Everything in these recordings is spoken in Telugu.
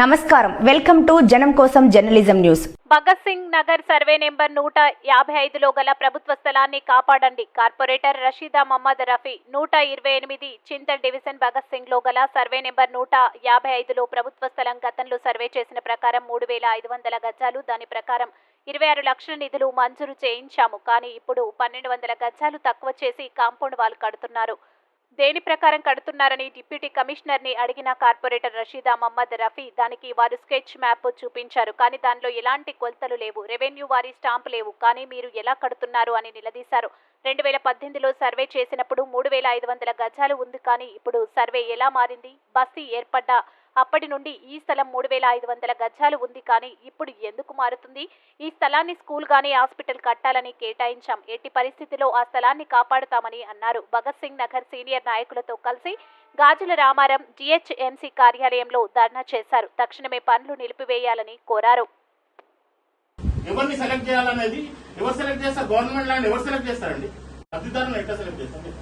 నమస్కారం. వెల్కమ్ టు జనం కోసం journalism news. Bhagat Singh Nagar survey number నూట యాభై ఐదులో గల ప్రభుత్వ స్థలాన్ని కాపాడండి. కార్పొరేటర్ రషీదా మహమ్మద్ రఫీ నూట ఇరవై ఎనిమిది చింతల్ డివిజన్ భగత్ సింగ్లో గల సర్వే నెంబర్ నూట యాభై ఐదులో ప్రభుత్వ స్థలం గతంలో సర్వే చేసిన ప్రకారం మూడు వేల ఐదు వందల గజాలు దాని ప్రకారం ఇరవై ఆరు లక్షల నిధులు మంజూరు చేయించాము. కానీ ఇప్పుడు పన్నెండు వందల గజాలు తక్కువ చేసి కాంపౌండ్ వాల్ కడుతున్నారు. దేని ప్రకారం కడుతున్నారని డిప్యూటీ కమిషనర్ని అడిగిన కార్పొరేటర్ రషీదా మహమ్మద్ రఫీ దానికి వారు స్కెచ్ మ్యాప్ చూపించారు. కానీ దానిలో ఎలాంటి కొలతలు లేవు. రెవెన్యూ వారి స్టాంప్ లేవు. కానీ మీరు ఎలా కడుతున్నారు అని నిలదీశారు. రెండు వేల పద్దెనిమిదిలో సర్వే చేసినప్పుడు మూడు వేల ఐదు వందల గజాలు ఉంది. కానీ ఇప్పుడు సర్వే ఎలా మారింది? బస్తీ ఏర్పడ్డ? అప్పటి నుండి ఈ స్థలం మూడు వేల ఐదు వందల గజాలు ఉంది కానీ ఇప్పుడు ఎందుకు మారుతుంది? ఈ స్థలాన్ని స్కూల్ గానీ హాస్పిటల్ కట్టాలని కేటాయించాం. ఎట్టి పరిస్థితిలో ఆ స్థలాన్ని కాపాడుతామని అన్నారు. భగత్ సింగ్ నగర్ సీనియర్ నాయకులతో కలిసి గాజుల రామారం జిహెచ్ఎంసీ కార్యాలయంలో ధర్నా చేశారు. తక్షణమే పనులు నిలిపివేయాలని కోరారు. ఎవరిని సెలెక్ట్ చేయాలనేది? ఎవరు సెలెక్ట్ చేస్తారు? గవర్నమెంట్ ల్యాండ్ ఎవరు సెలెక్ట్ చేస్తారండి? లబ్ధిదారులను ఎట్లా సెలెక్ట్ చేస్తారు?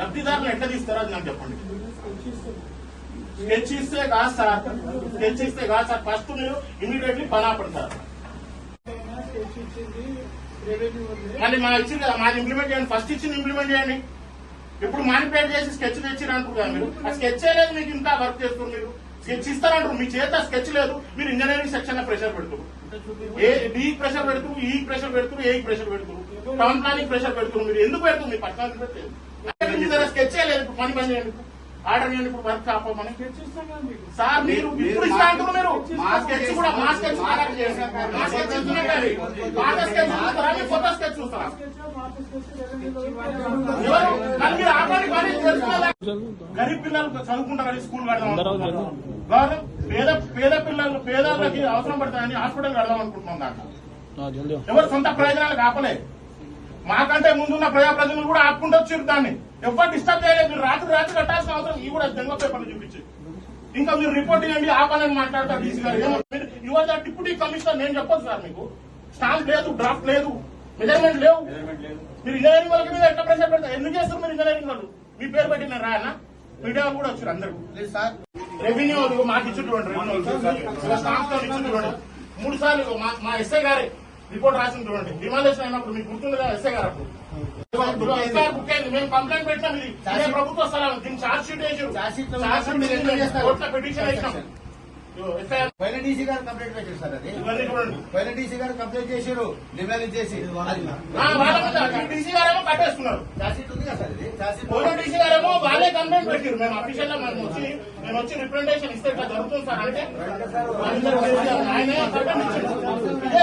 లబ్ధిదారులను ఎట్లా తీస్తారో? అది నాకు చెప్పండి. స్కెచ్ ఇస్తే కాదు సార్ స్కెచ్ కాదు సార్ ఫస్ట్ మీరు ఇమీడియట్లీ పనా పడతారు. మళ్ళీ మా ఇచ్చింది మాది ఇంప్లిమెంట్ చేయండి. ఫస్ట్ ఇచ్చింది ఇంప్లిమెంట్ చేయండి. ఇప్పుడు మానిపేట్ చేసి స్కెచ్ తెచ్చిరు అంటున్నారు మీరు. ఆ స్కెచ్ లేదు మీకు ఇంకా వర్క్ చేస్తారు మీరు. స్కెచ్ ఇస్తారంటారు. మీ చేత స్కెచ్ లేదు. మీరు ఇంజనీరింగ్ సెక్షన్లో ప్రెషర్ పెడుతున్నారు. ఏ డి ప్రెషర్ పెడుతూ ఈ ప్రెషర్ పెడుతూ ఏ ప్రెషర్ పెడుతూ టౌన్ ప్లానింగ్ ప్రెషర్ పెడుతూ మీరు ఎందుకు పెడుతుంది మీ పర్సనల్ పెట్టలేదు స్కెచ్ లేదు. ఇప్పుడు పని పని చేయండి. ఆర్డర్ చేయండి ఇప్పుడు వర్క్ ఆపమని సార్ మీరు ఇప్పుడు ఇస్తా అంటారు మీరు. మా స్కెచ్ కూడా మా స్కెచ్ ఆర్డర్ చేయండి మా స్కెచ్ ఇస్తున్నట్టు పాత స్కెచ్ చూస్తారా మీ కొత్త స్కెచ్ చూస్తారా? మరి ఆపడానికి? గరీబ్ పిల్లలు చదువుకుంటారని స్కూల్ కడదాం పేద పేద పిల్లలు పేదలకి అవసరం పడతాయని హాస్పిటల్ కడదాం అనుకుంటున్నాం దాంట్లో ఎవరు సొంత ప్రయోజనాలు ఆపలే మాకంటే ముందున్న ప్రజాప్రతినిధులు కూడా ఆపుకుంటూ వచ్చారు దాన్ని. ఎవరు డిస్టర్బ్ చేయలేదు. మీరు రాత్రి రాత్రి కట్టాల్సిన అవసరం. ఈ కూడా దెంగ పేపర్లు చూపించి ఇంకా మీరు రిపోర్ట్ ఇవ్వండి ఆపాలని మాట్లాడతారు డీసీ గారు. ఇవాళ డిప్యూటీ కమిషనర్ నేను చెప్పొచ్చు సార్ మీకు. స్టాంప్ లేదు డ్రాఫ్ట్ లేదు మెజర్మెంట్ లేవు. మీరు ఇంజనీరింగ్ వాళ్ళకి మీద ఎట్లా ప్రెషర్ పెడతారు? ఎందుకు చేస్తారు మీరు ఇంజనీరింగ్ వాళ్ళు? మీ పేరు పెట్టిన రాయన మీడియా కూడా వచ్చారు అందరూ. రెవెన్యూ మాకు ఇచ్చుకోండి రెవెన్యూ స్టాంప్తో ఇచ్చుకోండి మూడు సార్లు మా ఎస్ఐ గారి రిపోర్ట్ రాసింది చూడండి. డిమాండేషన్ అయినప్పుడు మీకు గుర్తుంది కదా ఎస్ఐ గారు అప్పుడు. ఇప్పుడు ఎస్ఐ బుక్ అయింది. మేము కంప్లైంట్ పెట్టినాం. ఇది ప్రభుత్వ స్థలం దీన్ని ఛార్జ్ షీట్ వేసారు. Charge sheet? కోర్టులో పిటిషన్ వేసినాం. పైన డీసీ గారు కంప్లైంట్ పెట్టారు సార్ అది. పైన డీసీ గారు కంప్లైంట్ చేశారు డిమాండ్ చేసి. డీసీ గారేమో కట్టేస్తున్నారు ఛార్జ్షీట్ ఉంది కదా సార్ ఇది. ఛార్జ్షీట్ పోలీస్ డీసీ గారేమో వాళ్ళే కంప్లైంట్ పెట్టారు మేము అఫీషియల్గా మేము వచ్చి మేము వచ్చి రిప్రజెంటేషన్ ఇస్తే ఇట్లా జరుగుతుంది సార్ అంటే ఆయనే ఇదే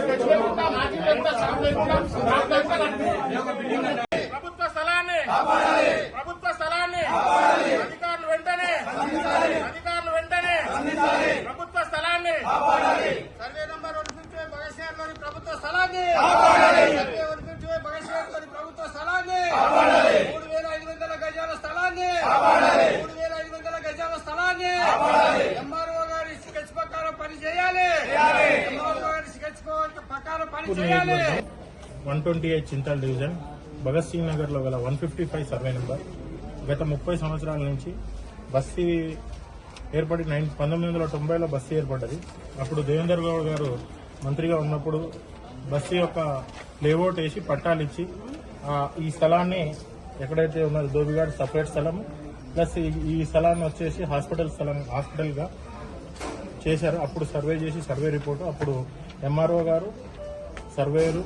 స్కెచ్ లేకుండా లేకుండా లేకుండా స్టాఫ్ లేకుండా కట్టింది. ప్రభుత్వ స్థలాన్ని ప్రభుత్వ స్థలాన్ని అధికారులు వెంటనే అధికారులు వెంటనే ప్రభుత్వ స్థలాన్ని సర్వే నంబర్ ఒలిపించే భగశ్వర్లోని ప్రభుత్వ స్థలాన్ని సర్వే ఒలిపించే భగశ్వర్లోని ప్రభుత్వ స్థలాన్ని. మూడు వేల ఐదు వందల గజాల స్థలాన్ని. మూడు వేల ఐదు వందల గజాల స్థలాన్ని. ఎంఆర్ఓ గారి స్కెచ్ ప్రకారం పని చేయాలి. ఎంఆర్ఓ గారి స్కెచ్ ప్రకారం పని చేయాలి. One twenty eight Chintal division Bhagat Singh నగర్లో గల one fifty five survey number గత ముప్పై సంవత్సరాల నుంచి బస్తీ ఏర్పడి నైన్ పంతొమ్మిది వందల తొంభైలో బస్తీ ఏర్పడ్డది. అప్పుడు దేవేందర్ గౌడ్ గారు మంత్రిగా ఉన్నప్పుడు బస్సు యొక్క లేఅవుట్ వేసి పట్టాలు ఇచ్చి ఈ స్థలాన్ని ఎక్కడైతే ఉన్నది దోబిగాడ్ సపరేట్ స్థలం ప్లస్ ఈ- స్థలాన్ని వచ్చేసి హాస్పిటల్ స్థలం హాస్పిటల్గా చేశారు. అప్పుడు సర్వే చేసి సర్వే రిపోర్టు అప్పుడు ఎంఆర్ఓ గారు సర్వేయరు